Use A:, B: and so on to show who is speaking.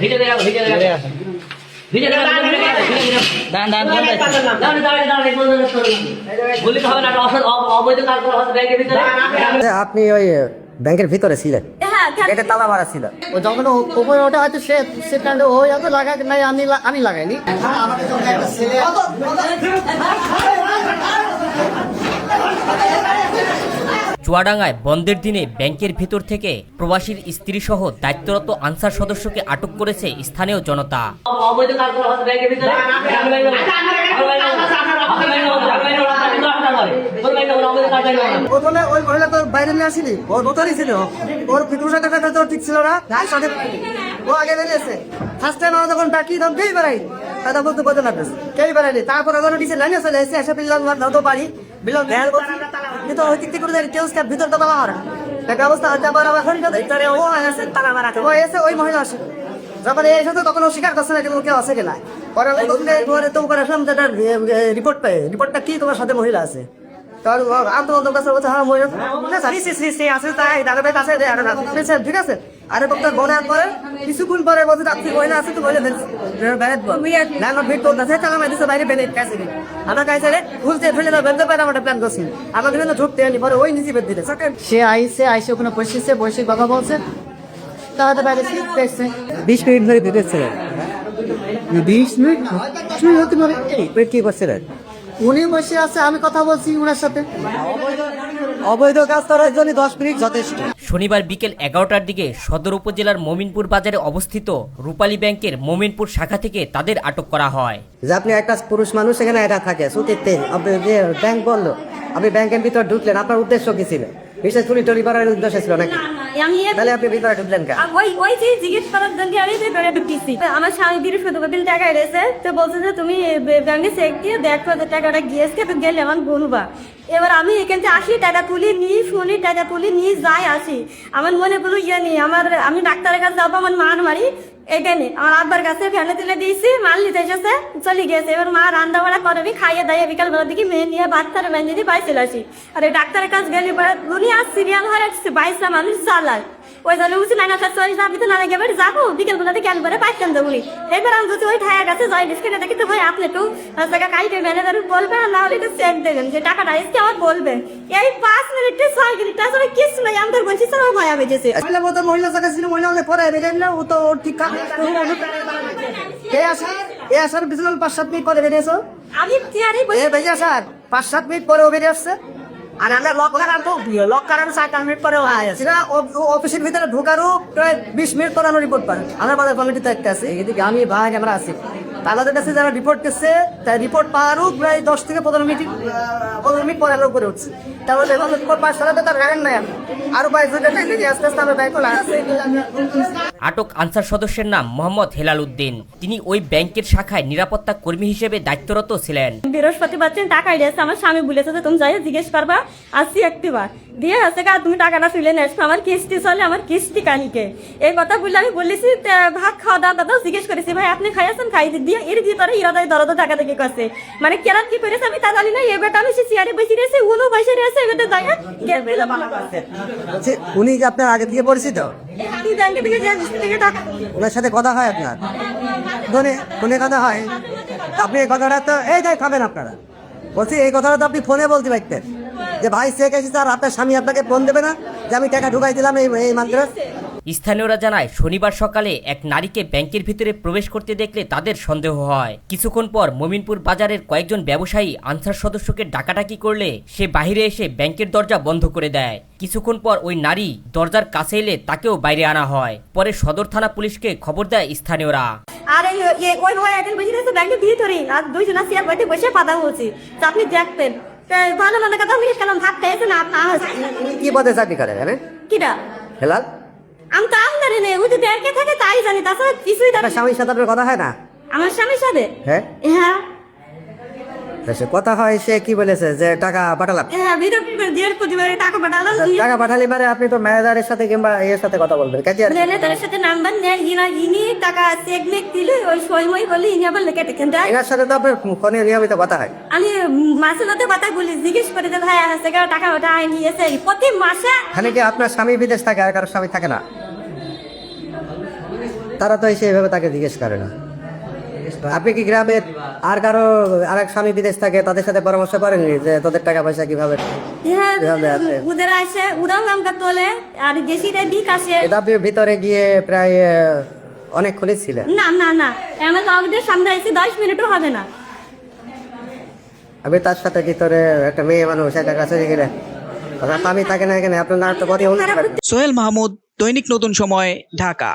A: ভিজে দেয়া ভিজে দেয়া ভিজে দেয়া
B: দাঁড়ান দাঁড়ান দাঁড়ান
A: দাঁড়ান দাঁড়ান দাঁড়ান এক বন্ধু বলি তো হবে না একটা অসৎ অব- অবৈধ কাজ করা হচ্ছে ব্যাংকের ভিতরে
C: আপনি ওই ব্যাংকের ভিতরে ছিলেন। এটা তালা মারা ছিল।
B: ও যখন উপরে ওটা হয়তো সে সেখানে ও হয়তো লাগাই নাই আমি লাগাইনি।
D: চুয়াডাঙ্গায় বন্ধের দিনে ব্যাংকের ভিতর থেকে প্রবাসীর স্ত্রী সহ দায়িত্বরত আনসার সদস্যকে আটক করেছে স্থানীয় জনতা।
C: ওই মহিলা তো বাইরে নিয়ে ঠিক ছিল না। ও আগে বেরিয়েছে ফার্স্ট টাইম আমরা যখন ডাকি তখন কেই বেড়াই। তাই বলতে না কেই তারপরে নিচে লাইনে চলে এসে এসে বিল্লাল বিল্লাল ভ্যান কিন্তু ওই করে কেউ স্ক্যাপ ভিতর হয় একটা অবস্থা হচ্ছে আবার আবার হরিণ ও এসে মারা ও এসে ওই মহিলা আসে। যখন এই এসে তো তখন ও স্বীকার করছে না যে কেউ আছে কিনা পরে তো করে আসলাম রিপোর্ট পাই রিপোর্টটা কি তোমার সাথে মহিলা আছে? তার আমি তো কাছে হ্যাঁ মহিলা না সরি সি সি আছে তাই দাদা ভাই কাছে আরে রাখো ঠিক আছে। আরে বলতে বলার পরে কিছুক্ষণ পরে বলছে আপনি মহিলা আছে তো বল না না ভিড় করতে আছে তাহলে আমাদের বাইরে বেনে কাছে আমার কাছে রে ভুলতে ফেলে না বেঁধে পারে আমরা প্ল্যান করছি। আমাদের জন্য ঢুকতে আনি পরে ওই নিচে বেঁধে দিলে।
B: সে আইসে আইসে ওখানে বসেছে বসে কথা বলছে। তাহলে বাইরে সে দেখছে।
C: বিশ মিনিট ধরে বেঁধেছিলেন
B: বিশ মিনিট? হতে পারে। এই,
C: কি করছিলেন
B: উনি বসে আছে আমি কথা বলছি ওনার সাথে।
C: অবৈধ কাজ করার জন্য দশ মিনিট যথেষ্ট।
D: শনিবার বিকেল এগারোটার দিকে সদর উপজেলার মোমিনপুর বাজারে অবস্থিত রূপালী ব্যাংকের মোমিনপুর শাখা থেকে তাদের আটক করা হয়।
C: যে আপনি একটা পুরুষ মানুষ এখানে এটা থাকে সুতিতে আপনি যে ব্যাংক বলল আপনি ব্যাংকের ভিতর ঢুকলেন আপনার উদ্দেশ্য কি ছিল? বিশেষ চুরি টুরি করার উদ্দেশ্য ছিল নাকি?
E: আমি
C: তাহলে আপনি ভিতরে ঢুকলেন কেন?
E: ওই ওই যে জিজ্ঞেস করার জন্য আমি ভেতরে ঢুকতেছি। আমার স্বামী দিন টাকা এসেছে তো বলছে যে তুমি ব্যাংকে চেক দিয়ে দেখো যে টাকাটা গিয়েছে তো গেলে আমার বলবা এবার আমি এখান থেকে আসি টাকা তুলি নিয়ে শুনি টাকা তুলি নিয়ে যাই আসি। আমার মনে কোনো ইয়ে নেই আমার আমি ডাক্তারের কাছে যাব আমার মার মারি এটা নেই আমার আব্বার কাছে ফেলে তুলে দিয়েছি, মাল নিতে এসেছে, চলে গেছে এবার মা রান্না বাড়া করবি খাইয়ে দাইয়ে বিকালবেলা দিকে মেয়ে নিয়ে বাচ্চার মেয়ে বাড়ি চলে আসি। আর ডাক্তারের কাছে গেলে দুনিয়া সিরিয়াল হয়ে বাইশটা মানুষ চালায়। ওই জন্য উঠছি না না চল্লিশ আমি তো না এবার যাব? বিকেল বেলাতে কেন করে পাইতাম দেবো এবার আমি যদি ওই ঠায়া গেছে জয় ডিসকে দেখি তো ভাই আপনি একটু টাকা কাইটে ম্যানেজার বলবেন আর না হলে একটু চেক দেবেন। যে টাকাটা এসে আমার বলবেন এই পাঁচ মিনিটে ছয় মিনিট তাছাড়া কিছু নাই আমাদের বলছি স্যার ওই ভয়া বেজেছে
C: মতো মহিলা জায়গা ছিল মহিলা হলে পরে বেরেন না ও তো ওর ঠিক কাজ। এ আসার এ আসার বিশাল পাঁচ সাত মিনিট পরে বেরিয়েছো
E: আমি চেয়ারে
C: এ বেজে আসার পাঁচ সাত মিনিট পরে বেরিয়ে আসছে। আর আমরা লক কারার তো লক চার পাঁচ মিনিট পরে আয় আছে। না অফিসের ভিতরে ঢোকারও প্রায় বিশ মিনিট পরে আমরা রিপোর্ট পাই। আমরা বাজার কমিটিতে একটা আছি। এদিকে আমি, ভাই, আমরা আছি। তাদের কাছে যারা রিপোর্ট করছে তাই রিপোর্ট পাওয়ারও প্রায় দশ থেকে পনেরো মিনিট পনেরো মিনিট পরে আমরা উপরে উঠছি। তারপরে যখন রিপোর্ট পাওয়ার সাথে তার গাড়ি নাই আরও। বাইশ হাজার আস্তে আস্তে আমরা ব্যাংক
D: আটক আনসার সদস্যের নাম মোহাম্মদ হেলাল উদ্দিন। তিনি ওই ব্যাংকের শাখায় নিরাপত্তা কর্মী হিসেবে দায়িত্বরত ছিলেন।
E: বৃহস্পতিবার দিন টাকা এসেছে আমার স্বামী বলেছে যে তুমি যাই জিজ্ঞেস করবা আসছি একটিবার। দিয়ে আছে গা তুমি টাকাটা তুলে নিয়ে আসবে আমার কিস্তি চলে আমার কিস্তি কানিকে এই কথা বললে আমি বলেছি ভাত খাওয়া দাওয়া দাদা জিজ্ঞেস করেছি ভাই আপনি খাইয়েছেন খাই? দিয়ে এর ভিতরে ইরাদাই দরদ টাকা থেকে করছে। মানে কেরাত কি করেছে আমি তা জানি না এ বেটা আমি সে চেয়ারে বসে রয়েছে উনো বসে রয়েছে এবারে যাই
C: বলছি উনি কি আপনার আগে থেকে পরিচিত? ওনার সাথে কথা হয় আপনার? ফোনে ফোনে কথা হয়? আপনি এই কথাটা তো, এই যাই খাবেন আপনারা। বলছি, এই কথাটা তো আপনি ফোনে বলতে পারতেন। যে ভাই, শেখ এসেছে আর আপনার স্বামী আপনাকে ফোন দেবে না? যে আমি টাকা ঢুকাই দিলাম এই এই মান্ত্রে
D: স্থানীয়রা জানায় শনিবার সকালে এক নারীকে ব্যাংকের ভিতরে প্রবেশ করতে দেখলে তাদের সন্দেহ হয়। কিছুক্ষণ পর মমিনপুর বাজারের কয়েকজন ব্যবসায়ী আনসার সদস্যকে ডাকাডাকি করলে সে বাইরে এসে ব্যাংকের দরজা বন্ধ করে দেয়। কিছুক্ষণ পর ওই নারী দরজার কাছে এলে তাকেও বাইরে আনা হয়। পরে সদর থানা পুলিশকে খবর দেয় স্থানীয়রা।
E: আর এই এই- ওই ভাই একদিন বসে রয়েছে ব্যাংকে ভিতরে। আর দুইজন আছে এক বাড়িতে বসে কথা বলছি। তা আপনি দেখতেন। ভালো কথা ভাত
C: কি পদে চাকরি করেন হ্যাঁ?
E: কিরা
C: হেলাল?
E: আমি তো আমদানি নেই ওই যে ব্যাংকে থাকে তাই জানি তাছাড়া কিছুই জানি
C: আপনার স্বামীর সাথে আপনার কথা হয় না?
E: আমার স্বামীর সাথে?
C: হ্যাঁ?
E: হ্যাঁ।
C: তা সে কথা হয় সে কি বলেছে যে টাকা পাঠালাম?
E: হ্যাঁ প্রতিবারে টাকা পাঠালাম
C: টাকা পাঠালে মানে আপনি তো ম্যানেজারের সাথে কিংবা এর সাথে কথা বলবেন কাজে আর
E: তার সাথে নাম্বার নেয় ইনা ইনি টাকা চেক মেক দিলে ওই মই বলে ইনি আবার লেখে টেকেন দেয়
C: এনার সাথে তো আপনার ফোনে নিয়মিত কথা হয়।
E: আমি মাসে মধ্যে কথা বলি জিজ্ঞেস করে যে ভাই আছে টাকা ওটা আই নিয়েছে প্রতি মাসে
C: এখানে কি আপনার স্বামী বিদেশ থাকে আর কারও স্বামী থাকে না?
B: তারা তো এসে এভাবে তাকে জিজ্ঞেস করে না। আপনি কি গ্রামে আর কারও আরেক স্বামী বিদেশ থাকে তাদের সাথে পরামর্শ করেননি যে তোদের টাকা পয়সা কীভাবে
E: হ্যাঁ। ওদের আসে ওরাও আমাকে তোলে আর আসে।
B: এটা আপনি ভিতরে গিয়ে প্রায় অনেকক্ষণই ছিলেন
E: না না না আমার আমাদের সামনে এসে দশ মিনিটও হবে না।
B: আমি তার সাথে ভিতরে একটা মেয়ে মানুষ একটা কাছে গেলে আমি থাকে না এখানে আপনার নাম তো
F: সোহেল মাহমুদ দৈনিক নতুন সময় ঢাকা।